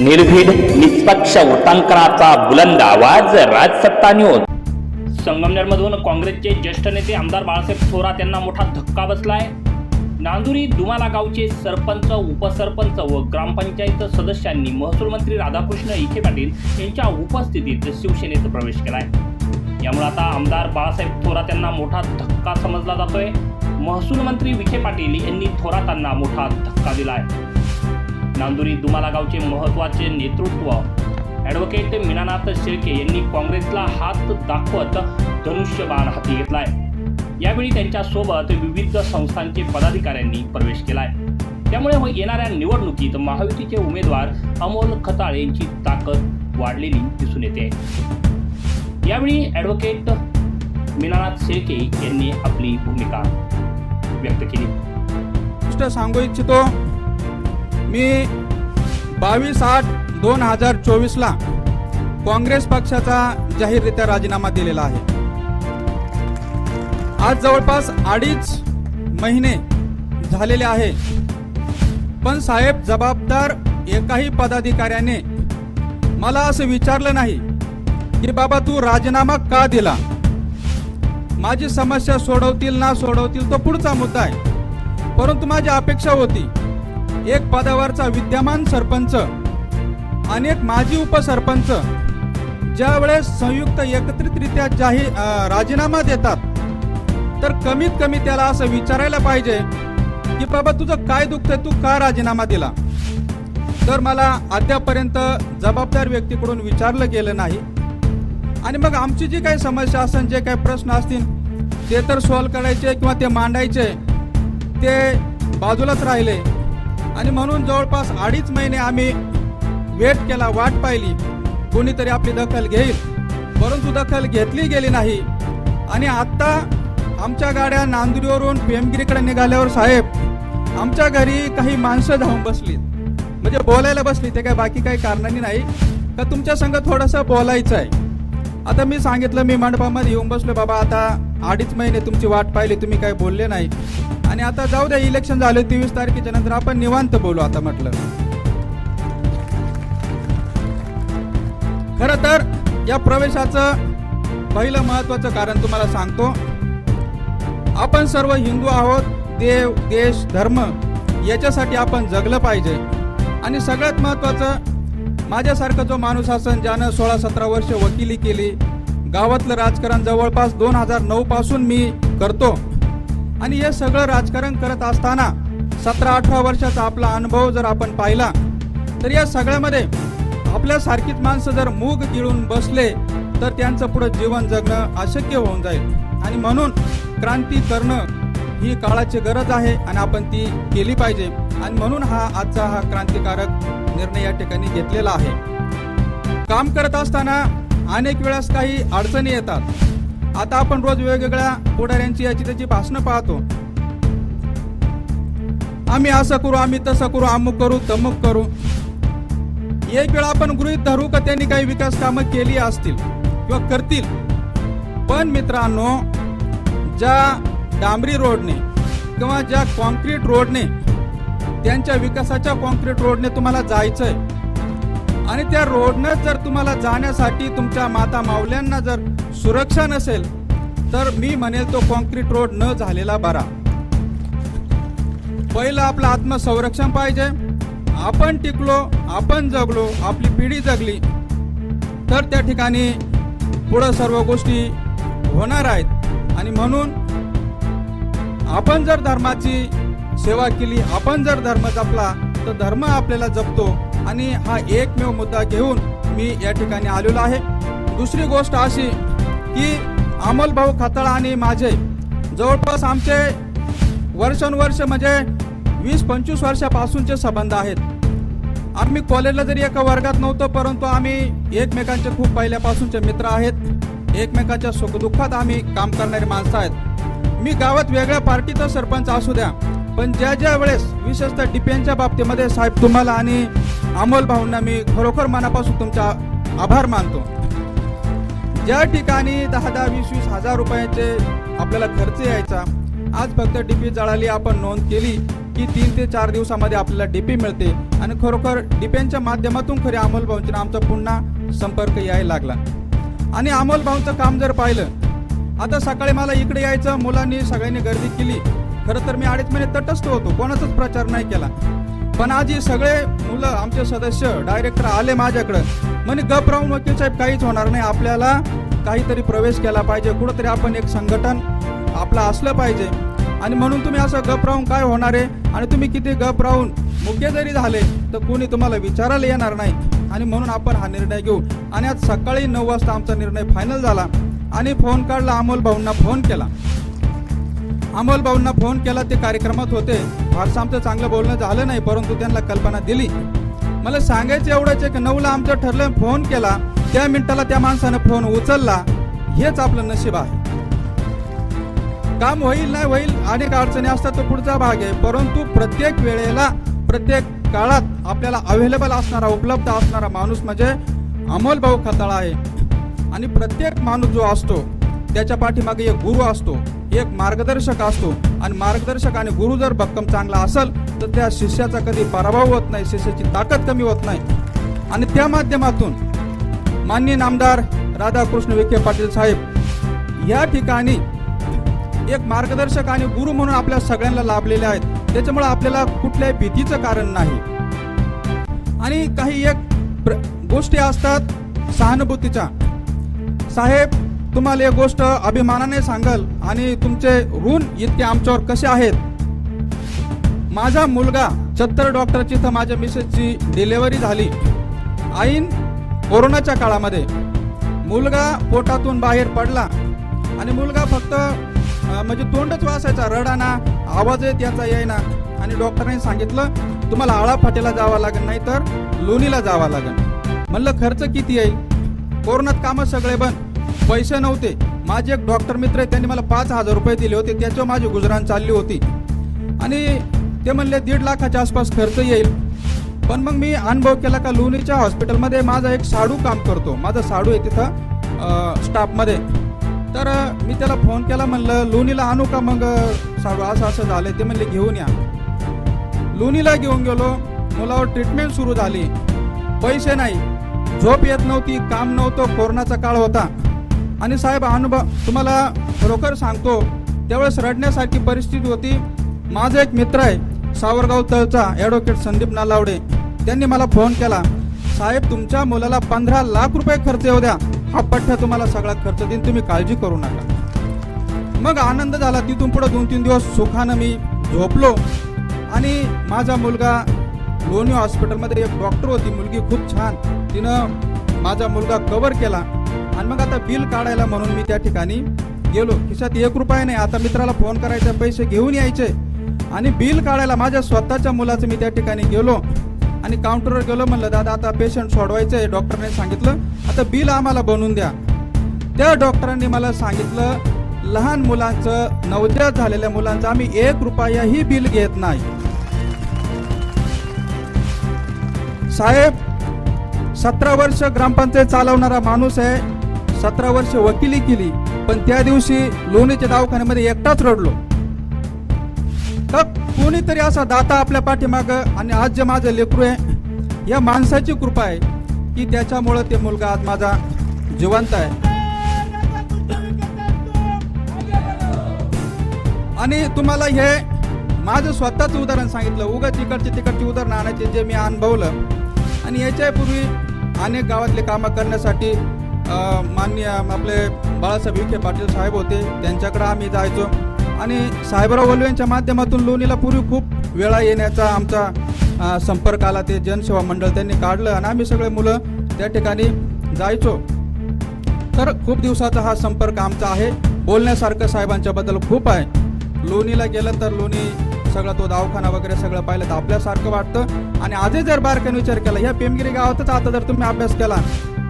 निर्भीड निष्पक्ष वृत्तांकनाचा बुलंद आवाज राजसत्ता न्यूज संगमनेरमधून काँग्रेसचे ज्येष्ठ नेते आमदार बाळासाहेब थोरात यांना मोठा धक्का बसलाय. नांदुरी दुमाला गावचे सरपंच उपसरपंच व ग्रामपंचायत सदस्यांनी महसूल मंत्री राधाकृष्ण विखे पाटील यांच्या उपस्थितीत शिवसेनेत प्रवेश केलाय. यामुळे आता आमदार बाळासाहेब थोरात यांना मोठा धक्का समजला जातोय. महसूल मंत्री विखे पाटील यांनी थोरातांना मोठा धक्का दिलाय. नांदुरी दुमाला गावचे महत्त्वाचे नेतृत्व. ॲडव्होकेट मीनानाथ शेळके यांनी काँग्रेसला हात दाखवत धनुष्यबाण हाती घेतलाय. यावेळी त्यांच्यासोबत विविध संस्थांचे पदाधिकाऱ्यांनी प्रवेश केलाय. त्यामुळे येणाऱ्या निवडणुकीत महायुतीचे उमेदवार अमोल खताळ यांची ताकद वाढलेली दिसून येते. यावेळी ॲडव्होकेट मीनानाथ शेळके यांनी आपली भूमिका व्यक्त केली. सांगू इच्छितो मी बावीस आठ दोन हजार चोवीसला काँग्रेस पक्षाचा जाहीररित्या राजीनामा दिलेला आहे. आज जवळपास अडीच महिने झालेले आहे. पण साहेब जबाबदार एकाही पदाधिकाऱ्याने मला असं विचारलं नाही की बाबा तू राजीनामा का दिला? माझी समस्या सोडवतील ना सोडवतील तो पुढचा मुद्दा आहे. परंतु माझी अपेक्षा होती एक पदावरचा विद्यमान सरपंच आणि एक माजी उपसरपंच ज्यावेळेस संयुक्त एकत्रितरित्या जाहीर राजीनामा देतात तर कमीत कमी त्याला असं विचारायला पाहिजे की बाबा तुझं काय दुखतंय? तू का राजीनामा दिला? तर मला अद्यापर्यंत जबाबदार व्यक्तीकडून विचारलं गेलं नाही. आणि मग आमची जी काही समस्या असेल जे काही प्रश्न असतील ते तर सॉल्व करायचे किंवा ते मांडायचे ते बाजूलाच राहिले. आणि म्हणून जवळपास अडीच महिने आम्ही वेट केला वाट पाहिली. कोणीतरी आपली दखल घेईल. परंतु दखल घेतली गेली नाही. आणि आत्ता आमच्या गाड्या नांदुरीवरून पेमगिरीकडे निघाल्यावर साहेब आमच्या घरी काही माणसं धावून बसलीत. म्हणजे बोलायला बसली ते काय बाकी काही कारणाने नाही. का तुमच्या संग थोडंसं बोलायचं आहे आता मी सांगितलं मी मंडपामध्ये येऊन बसलो बाबा आता अडीच महिने तुमची वाट पाहिली तुम्ही काय बोलले नाही. आणि आता जाऊ द्या इलेक्शन झाले तेवीस तारखेच्या नंतर आपण निवांत बोलू आता म्हटलं. खर तर या प्रवेशाचं पहिलं महत्वाचं कारण तुम्हाला सांगतो. आपण सर्व हिंदू आहोत देव देश धर्म याच्यासाठी आपण जगलं पाहिजे. आणि सगळ्यात महत्वाचं माझ्यासारखा जो माणूस असन ज्यानं सोळा सतरा वर्ष वकिली केली गावातलं राजकारण जवळपास दोन हजार नऊ पासून मी करतो. आणि हे सगळं राजकारण करत असताना सतरा अठरा वर्षाचा आपला अनुभव जर आपण पाहिला तर या सगळ्यामध्ये आपल्यासारखीच माणसं जर मूग गिळून बसले तर त्यांचं पुढे जीवन जगणं अशक्य होऊन जाईल. आणि म्हणून क्रांती करणं ही काळाची गरज आहे आणि आपण ती केली पाहिजे. आणि म्हणून हा आजचा हा क्रांतिकारक निर्णय या ठिकाणी घेतलेला आहे. काम करत असताना अनेक वेळेस काही अडचणी येतात. आता आपण रोज वेगवेगळ्या पुढाऱ्यांची याची त्याची भाषणं पाहतो. आम्ही असं करू आम्ही तसं करू अमुक करू तमुक करू. एक वेळा आपण गृहित धरू का त्यांनी काही विकास कामं केली असतील किंवा करतील. पण मित्रांनो ज्या डांबरी रोडने किंवा ज्या कॉन्क्रीट रोडने त्यांच्या विकासाच्या कॉन्क्रीट रोडने तुम्हाला जायचंय आणि त्या रोडनं जर तुम्हाला जाण्यासाठी तुमच्या माता मावल्यांना जर सुरक्षा नसेल तर मी म्हणेल तो कॉन्क्रीट रोड न झालेला बरा. पहिलं आपलं आत्मसंरक्षण पाहिजे. आपण टिकलो आपण जगलो आपली पिढी जगली तर त्या ठिकाणी पुढं सर्व गोष्टी होणार आहेत. आणि म्हणून आपण जर धर्माची सेवा केली आपण जर धर्म जपला तर धर्म आपल्याला जपतो आणि हा एकमेव मुद्दा घेऊन मी या ठिकाणी आलेलो आहे. दुसरी गोष्ट अशी की अमोल भाऊ खताळा आणि माझे जवळपास आमचे वर्षानुवर्ष म्हणजे वीस पंचवीस वर्षापासूनचे संबंध आहेत. आम्ही कॉलेजला जरी एका वर्गात नव्हतो परंतु आम्ही एकमेकांचे खूप पहिल्यापासूनचे मित्र आहेत. एकमेकांच्या सुखदुःखात आम्ही काम करणारी माणसं आहेत. मी गावात वेगळ्या पार्टीचा सरपंच असू द्या पण ज्या ज्या वेळेस विशेषतः डिपेनच्या बाबतीमध्ये साहेब तुम्हाला आणि अमोल भाऊंना मी खरोखर मनापासून तुमचा आभार मानतो. ज्या ठिकाणी दहा दहा वीस वीस हजार रुपयाचे आपल्याला खर्च यायचा आज फक्त डीपी जळाली आपण नोंद केली की तीन ते चार दिवसामध्ये आपल्याला डीपी मिळते आणि खरोखर डीपीच्या माध्यमातून खरे अमोल भाऊंचे आमचा पुन्हा संपर्क यायला लागला. आणि अमोल भाऊंचं काम जर पाहिलं आता सकाळी मला इकडे यायचं मुलांनी सगळ्यांनी गर्दी केली खरं तर मी अडीच महिने तटस्थ होतो कोणाचाच प्रचार नाही केला. पण आज हे सगळे मुलं आमचे सदस्य डायरेक्टर आले माझ्याकडं. म्हणे गप राहून वकील साहेब काहीच होणार नाही. आपल्याला काहीतरी प्रवेश केला पाहिजे. कुठंतरी आपण एक संघटन आपलं असलं पाहिजे. आणि म्हणून तुम्ही असं गप राहून काय होणार आहे? आणि तुम्ही किती गप राहून मुख्य जरी झाले तर कोणी तुम्हाला विचारायला येणार नाही. आणि म्हणून आपण हा निर्णय घेऊ. आणि आज सकाळी नऊ वाजता आमचा निर्णय फायनल झाला. आणि फोन काढला अमोल भाऊंना फोन केला. अमोल भाऊंना फोन केला ते कार्यक्रमात होते. फारसं आमचं चांगलं बोलणं झालं नाही परंतु त्यांना कल्पना दिली. मला सांगायचं एवढंच एक नऊला आमचं ठरलं फोन केला. त्या मिनिटाला त्या माणसानं फोन उचलला. हेच आपलं नशीब आहे. काम होईल नाही होईल अनेक अडचणी असतात तो पुढचा भाग आहे. परंतु प्रत्येक वेळेला प्रत्येक काळात आपल्याला अवेलेबल असणारा उपलब्ध असणारा माणूस म्हणजे अमोल भाऊ खताळा आहे. आणि प्रत्येक माणूस जो असतो त्याच्या पाठीमागे एक गुरु असतो. एक मार्गदर्शक असतो. आणि मार्गदर्शक आणि गुरु जर भक्कम चांगला असेल तर त्या शिष्याचा कधी पराभव होत नाही शिष्याची ताकद कमी होत नाही. आणि त्या माध्यमातून माननीय नामदार राधाकृष्ण विखे पाटील साहेब या ठिकाणी एक मार्गदर्शक आणि गुरु म्हणून आपल्या सगळ्यांना लाभलेले आहेत. त्याच्यामुळे आपल्याला कुठल्याही भीतीचं कारण नाही. आणि काही एक प्र- गोष्टी असतात सहानुभूतीच्या. साहेब तुम्हाला एक गोष्ट अभिमानाने सांगल आणि तुमचे ऋण इतके आमच्यावर कसे आहेत? माझा मुलगा छत्तर डॉक्टरची तर माझ्या मिसेसची डिलेवरी झाली. आईन कोरोनाच्या काळामध्ये मुलगा पोटातून बाहेर पडला आणि मुलगा फक्त म्हणजे तोंडच वासायचा रडाना आवाज त्याचा येईना आणि डॉक्टरांनी सांगितलं तुम्हाला आळा फाटेला जावं लागेल नाही तर लोणीला जावं लागेल. म्हणलं खर्च किती येईल? कोरोनात कामं सगळे बंद. पैसे नव्हते. माझे एक डॉक्टर मित्र आहे त्यांनी मला पाच हजार रुपये दिले होते. त्याच्यावर माझी गुजराण चालली होती. आणि ते म्हणले दीड लाखाच्या आसपास खर्च येईल. पण मग मी अनुभव केला का लोणीच्या हॉस्पिटलमध्ये माझा एक साडू काम करतो. माझा साडू आहे तिथं स्टाफमध्ये. तर मी त्याला फोन केला म्हणलं लोणीला आणू का मग साडू? असं असं झालं ते म्हणले घेऊन या. लोणीला घेऊन गेलो. मुलावर ट्रीटमेंट सुरू झाली. पैसे नाही. झोप येत नव्हती काम नव्हतं कोरोनाचा काळ होता. आणि साहेब अनुभव तुम्हाला खरोखर सांगतो त्यावेळेस रडण्यासारखी परिस्थिती होती. माझा एक मित्र आहे सावरगाव तळचा ॲडव्होकेट संदीप नालावडे. त्यांनी मला फोन केला. साहेब तुमच्या मुलाला पंधरा लाख रुपये खर्च येऊ द्या. हा पठ्ठा तुम्हाला सगळा खर्च देईन तुम्ही काळजी करू नका. मग आनंद झाला. तिथून पुढे दोन तीन दिवस सुखानं मी झोपलो. आणि माझा मुलगा लोणी हॉस्पिटलमध्ये एक डॉक्टर होती. मुलगी खूप छान. तिनं माझा मुलगा कवर केला. आणि मग आता बिल काढायला म्हणून मी त्या ठिकाणी गेलो. खिशात एक रुपया नाही. आता मित्राला फोन करायचे पैसे घेऊन यायचे. आणि बिल काढायला माझ्या स्वतःच्या मुलाचं मी त्या ठिकाणी गेलो. आणि काउंटरवर गेलो म्हणलं दादा आता पेशंट सोडवायचं आहे डॉक्टरने सांगितलं आता बिल आम्हाला बनवून द्या. त्या डॉक्टरांनी मला सांगितलं लहान मुलांचं नवजात झालेल्या मुलांचं आम्ही एक रुपयाही बिल घेत नाही. साहेब सतरा वर्ष ग्रामपंचायत चालवणारा माणूस आहे. सतरा वर्ष वकिली केली पण त्या दिवशी लोणीच्या दवाखान्यामध्ये एकटाच रडलो. तर कोणीतरी असा दाता आपल्या पाठीमाग आणि आज जे माझं लेकरू आहे या माणसाची कृपा आहे की त्याच्यामुळं ते मुलगा आज माझा जिवंत आहे. आणि तुम्हाला हे माझं स्वतःच उदाहरण सांगितलं उगाच तिकडचे तिकडचे उदाहरण आणायचे जे मी अनुभवलं. आणि याच्यापूर्वी अनेक गावातले कामं करण्यासाठी माननीय आपले बाळासाहेब विखे पाटील साहेब होते त्यांच्याकडे आम्ही जायचो. आणि साहेबराव वल्वे यांच्या माध्यमातून लोणीला पूर्वी खूप वेळा येण्याचा आमचा संपर्क आला ते जनसेवा मंडळ त्यांनी काढलं आणि आम्ही सगळे मुलं त्या ठिकाणी जायचो. तर खूप दिवसाचा हा संपर्क आमचा आहे. बोलण्यासारखं साहेबांच्या बद्दल खूप आहे. लोणीला गेलं तर लोणी सगळं तो दवाखाना वगैरे सगळं पाहिलं तर आपल्यासारखं वाटतं. आणि आजही जर बारकाने विचार केला ह्या पेमगिरी गावातच आता जर तुम्ही अभ्यास केला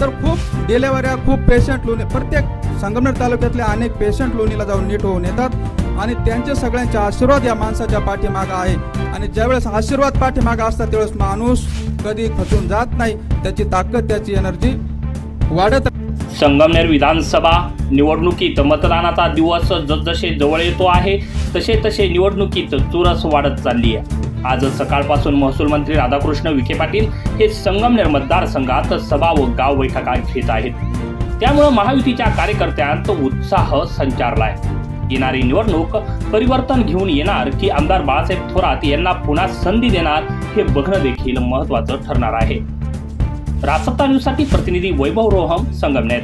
तर खूप डिलेवऱ्या खूप पेशंट लोणी प्रत्येक संगमनेर तालुक्यातल्या अनेक पेशंट लोणीला जाऊन नीट होऊन येतात. आणि त्यांचे सगळ्यांचे आशीर्वाद या माणसाच्या पाठीमागं आहे. आणि ज्यावेळेस आशीर्वाद पाठीमागं असतात त्यावेळेस माणूस कधी खचून जात नाही. त्याची ताकद त्याची एनर्जी वाढत संगमनेर विधानसभा निवडणुकीत मतदानाचा दिवस जसजसे जवळ येतो आहे तसे तसे निवडणुकीत चुरस वाढत चालली आहे. आज सकाळपासून महसूल मंत्री राधाकृष्ण विखे पाटील हे संगमनेर मतदारसंघात सभा व गाव बैठका घेत आहेत. त्यामुळे महायुतीच्या कार्यकर्त्यांत उत्साह संचारलाय. येणारी निवडणूक परिवर्तन घेऊन येणार की आमदार बाळासाहेब थोरात यांना पुन्हा संधी देणार हे बघणं देखील महत्वाचं ठरणार आहे. रासत्ता न्यूजसाठी प्रतिनिधी वैभव रोहम संगमनेर.